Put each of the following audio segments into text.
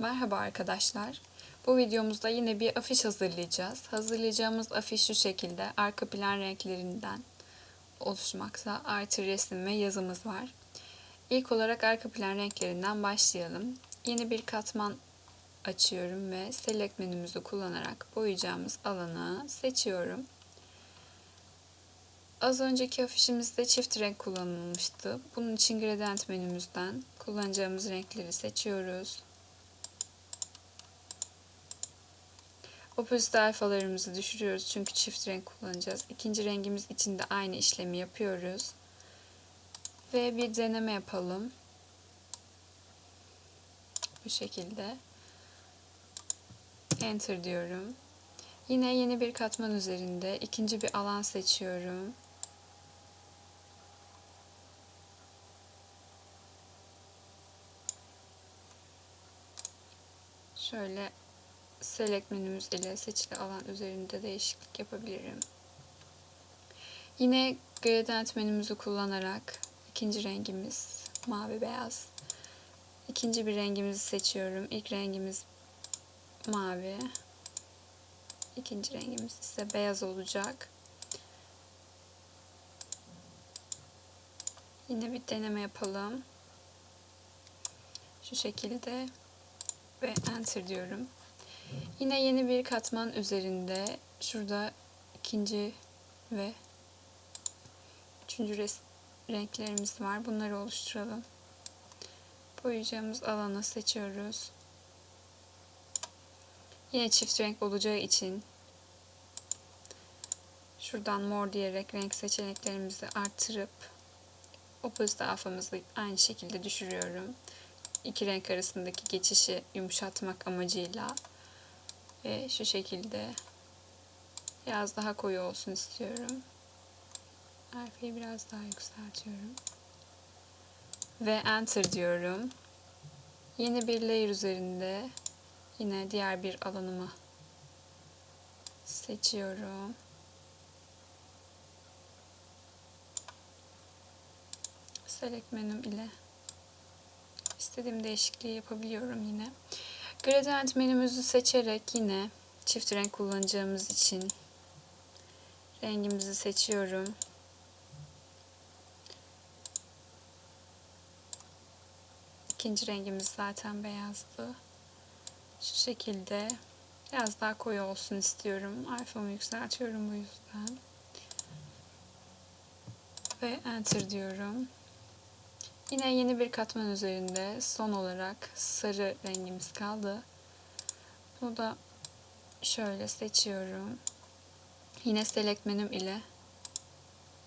Merhaba arkadaşlar. Bu videomuzda yine bir afiş hazırlayacağız. Hazırlayacağımız afiş şu şekilde arka plan renklerinden oluşmakta. Artı resim ve yazımız var. İlk olarak arka plan renklerinden başlayalım. Yeni bir katman açıyorum ve select menümüzü kullanarak boyayacağımız alanı seçiyorum. Az önceki afişimizde çift renk kullanılmıştı. Bunun için gradient menümüzden kullanacağımız renkleri seçiyoruz. Opposite alfalarımızı düşürüyoruz çünkü çift renk kullanacağız. İkinci rengimiz için de aynı işlemi yapıyoruz. Ve bir deneme yapalım. Bu şekilde. Enter diyorum. Yine yeni bir katman üzerinde ikinci bir alan seçiyorum. Şöyle select menümüz ile seçili alan üzerinde değişiklik yapabilirim. Yine gradient menümüzü kullanarak ikinci rengimiz mavi beyaz. İkinci bir rengimizi seçiyorum. İlk rengimiz mavi. İkinci rengimiz ise beyaz olacak. Yine bir deneme yapalım. Şu şekilde ve enter diyorum. Yine yeni bir katman üzerinde şurada ikinci ve üçüncü renklerimiz var. Bunları oluşturalım. Boyayacağımız alanı seçiyoruz. Yine çift renk olacağı için şuradan mor diyerek renk seçeneklerimizi artırıp opposite alfamızı aynı şekilde düşürüyorum. İki renk arasındaki geçişi yumuşatmak amacıyla ve şu şekilde biraz daha koyu olsun istiyorum. Alfayı biraz daha yükseltiyorum. Ve enter diyorum. Yeni bir layer üzerinde yine diğer bir alanımı seçiyorum. Select menüm ile istediğim değişikliği yapabiliyorum yine. Gradient menümüzü seçerek yine çift renk kullanacağımız için rengimizi seçiyorum. İkinci rengimiz zaten beyazdı. Şu şekilde biraz daha koyu olsun istiyorum. Alfamı yükseltiyorum bu yüzden. Ve enter diyorum. Yine yeni bir katman üzerinde son olarak sarı rengimiz kaldı. Bunu da şöyle seçiyorum. Yine select menüm ile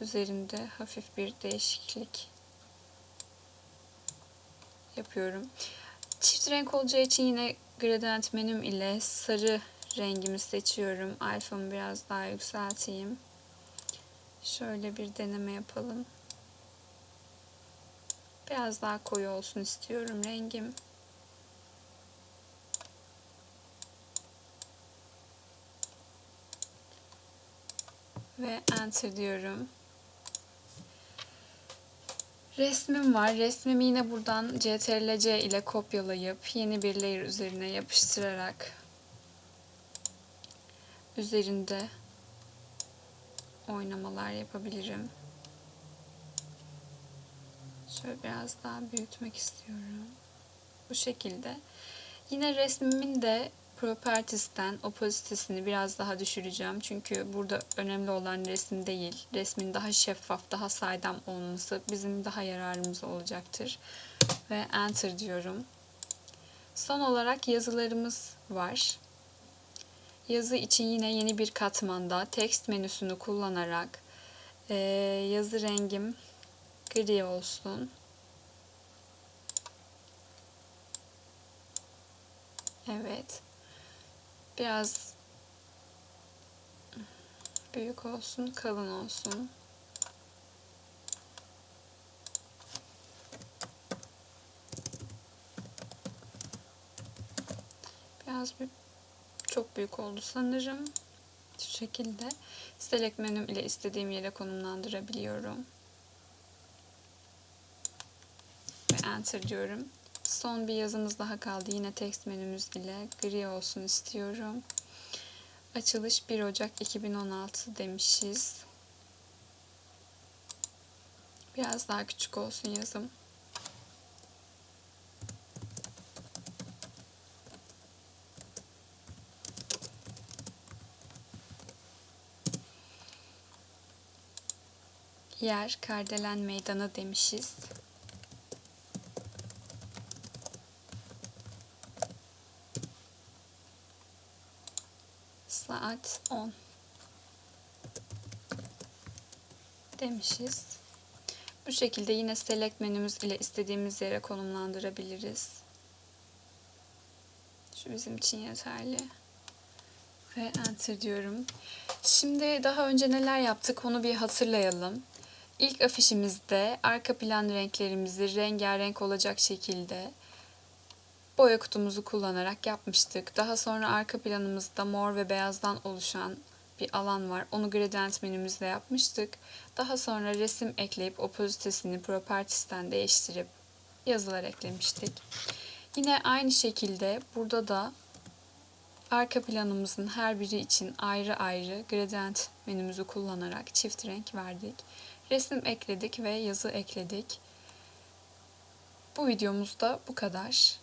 üzerinde hafif bir değişiklik yapıyorum. Çift renk olacağı için yine gradient menüm ile sarı rengimi seçiyorum. Alfamı biraz daha yükselteyim. Şöyle bir deneme yapalım. Biraz daha koyu olsun istiyorum rengim. Ve enter diyorum. Resmim var. Resmimi yine buradan CTRL-C ile kopyalayıp yeni bir layer üzerine yapıştırarak üzerinde oynamalar yapabilirim. Şöyle biraz daha büyütmek istiyorum. Bu şekilde. Yine resmimin de Properties'ten opacitesini biraz daha düşüreceğim. Çünkü burada önemli olan resim değil. Resmin daha şeffaf, daha saydam olması bizim daha yararımız olacaktır. Ve Enter diyorum. Son olarak yazılarımız var. Yazı için yine yeni bir katmanda text menüsünü kullanarak e, yazı rengim gri olsun. Evet. Biraz büyük olsun, kalın olsun. Biraz bir çok büyük oldu sanırım. Şu şekilde select menüm ile istediğim yere konumlandırabiliyorum. Ve enter diyorum. Son bir yazımız daha kaldı. Yine text menümüz ile gri olsun istiyorum. Açılış 1 Ocak 2016 demişiz. Biraz daha küçük olsun yazım. Yer Kardelen Meydanı demişiz. Saat 10 demişiz. Bu şekilde yine select menümüz ile istediğimiz yere konumlandırabiliriz. Şu bizim için yeterli. Ve enter diyorum. Şimdi daha önce neler yaptık onu bir hatırlayalım. İlk afişimizde arka plan renklerimizi rengarenk olacak şekilde boya kutumuzu kullanarak yapmıştık. Daha sonra arka planımızda mor ve beyazdan oluşan bir alan var. Onu gradient menümüzde yapmıştık. Daha sonra resim ekleyip opozitesini properties'ten değiştirip yazılar eklemiştik. Yine aynı şekilde burada da arka planımızın her biri için ayrı ayrı gradient menümüzü kullanarak çift renk verdik. Resim ekledik ve yazı ekledik. Bu videomuzda bu kadar.